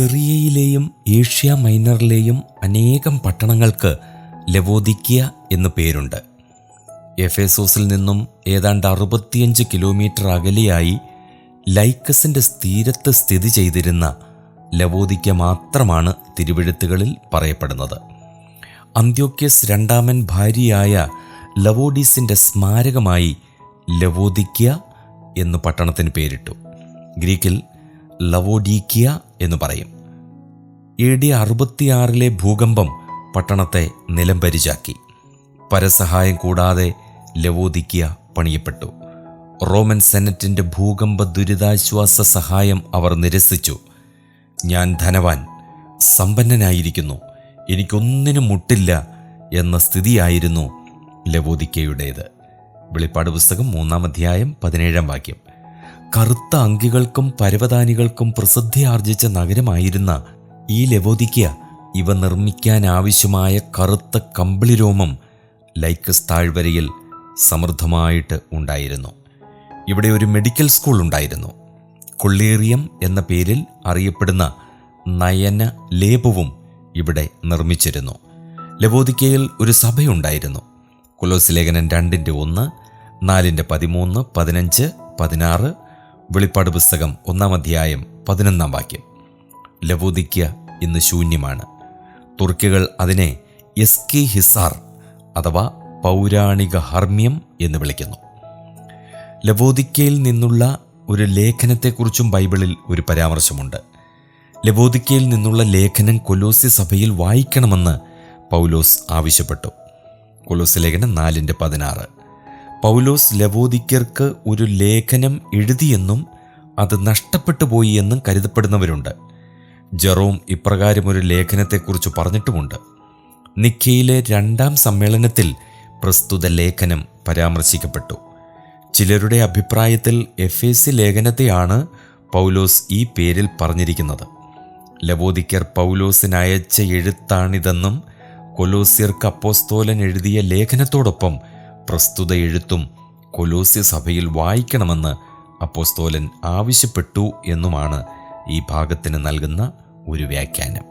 സിറിയയിലെയും Asia മൈനറിലെയും അനേകം പട്ടണങ്ങൾക്ക് ലവോദിക്കിയ എന്ന് പേരുണ്ട്. എഫേസോസിൽ നിന്നും ഏതാണ്ട് അറുപത്തിയഞ്ച് കിലോമീറ്റർ അകലെയായി ലൈക്കസിന്റെ തീരത്ത് സ്ഥിതി ചെയ്തിരുന്ന ലവോദിക്ക മാത്രമാണ് തിരുവെഴുത്തുകളിൽ പറയപ്പെടുന്നത്. അന്ത്യോക്യസ് രണ്ടാമൻ ഭാര്യയായ ലവോഡീസിന്റെ സ്മാരകമായി ലവോദിക്ക എന്ന് പട്ടണത്തിന് പേരിട്ടു. ഗ്രീക്കിൽ ലവോഡീക്കിയ എന്ന് പറയും. എ ഡി അറുപത്തിയാറിലെ ഭൂകമ്പം പട്ടണത്തെ നിലംപരിചാക്കി. പരസഹായം കൂടാതെ ലവോദിക്കിയ പണിയപ്പെട്ടു. റോമൻ സെനറ്റിന്റെ ഭൂകമ്പ ദുരിതാശ്വാസ സഹായം അവർ നിരസിച്ചു. ഞാൻ ധനവാൻ സമ്പന്നനായിരിക്കുന്നു എനിക്കൊന്നിനും മുട്ടില്ല എന്ന സ്ഥിതിയായിരുന്നു ലവോദിക്കയുടേത് വെളിപ്പാട് പുസ്തകം മൂന്നാം അധ്യായം പതിനേഴാം വാക്യം. കറുത്ത അങ്കികൾക്കും പരവതാനികൾക്കും പ്രസിദ്ധി ആർജിച്ച നഗരമായിരുന്ന ഈ ലവോദിക്ക ഇവ നിർമ്മിക്കാൻ ആവശ്യമായ കറുത്ത കമ്പിളിരോമം ലൈക്കസ് താഴ്വരയിൽ സമൃദ്ധമായിട്ട് ഉണ്ടായിരുന്നു. ഇവിടെ ഒരു മെഡിക്കൽ സ്കൂൾ ഉണ്ടായിരുന്നു. കൊള്ളേറിയം എന്ന പേരിൽ അറിയപ്പെടുന്ന നയന ലേപവും ഇവിടെ നിർമ്മിച്ചിരുന്നു. ലവോദിക്കയിൽ ഒരു സഭയുണ്ടായിരുന്നു. കുലോസ് ലേഖനൻ രണ്ടിന്റെ ഒന്ന് നാലിന്റെ പതിമൂന്ന് പതിനഞ്ച് പതിനാറ് വെളിപ്പാട് പുസ്തകം ഒന്നാം അധ്യായം പതിനൊന്നാം വാക്യം. ലവോദിക്ക ഇന്ന് ശൂന്യമാണ്. തുർക്കികൾ അതിനെ എസ്കി ഹിസാർ അഥവാ പൗരാണിക ഹർമ്മ്യം എന്ന് വിളിക്കുന്നു. ലവോദിക്കയിൽ നിന്നുള്ള ഒരു ലേഖനത്തെക്കുറിച്ചും ബൈബിളിൽ ഒരു പരാമർശമുണ്ട്. ലവോദിക്കയിൽ നിന്നുള്ള ലേഖനം കൊലോസി സഭയിൽ വായിക്കണമെന്ന് പൗലോസ് ആവശ്യപ്പെട്ടു. കൊലോസ് ലേഖനം നാലിന്റെ പതിനാറ്. പൗലോസ് ലവോദിക്കർക്ക് ഒരു ലേഖനം എഴുതിയെന്നും അത് നഷ്ടപ്പെട്ടു പോയി എന്നും കരുതപ്പെടുന്നവരുണ്ട്. ജെറോം ഇപ്രകാരം ഒരു ലേഖനത്തെക്കുറിച്ച് പറഞ്ഞിട്ടുമുണ്ട്. നിക്കയിലെ രണ്ടാം സമ്മേളനത്തിൽ പ്രസ്തുത ലേഖനം പരാമർശിക്കപ്പെട്ടു. ചിലരുടെ അഭിപ്രായത്തിൽ എഫ് എ സി ലേഖനത്തെയാണ് പൗലോസ് ഈ പേരിൽ പറഞ്ഞിരിക്കുന്നത്. ലവോദിക്കർ പൗലോസിന് അയച്ച എഴുത്താണിതെന്നും കൊലോസിയർക്ക് അപ്പോസ്തോലൻ എഴുതിയ ലേഖനത്തോടൊപ്പം പ്രസ്തുത എഴുത്തും കൊലോസ്യ സഭയിൽ വായിക്കണമെന്ന് അപ്പോസ്തോലൻ ആവശ്യപ്പെട്ടു എന്നുമാണ് ഈ ഭാഗത്തിന് നൽകുന്ന ഒരു വ്യാഖ്യാനം.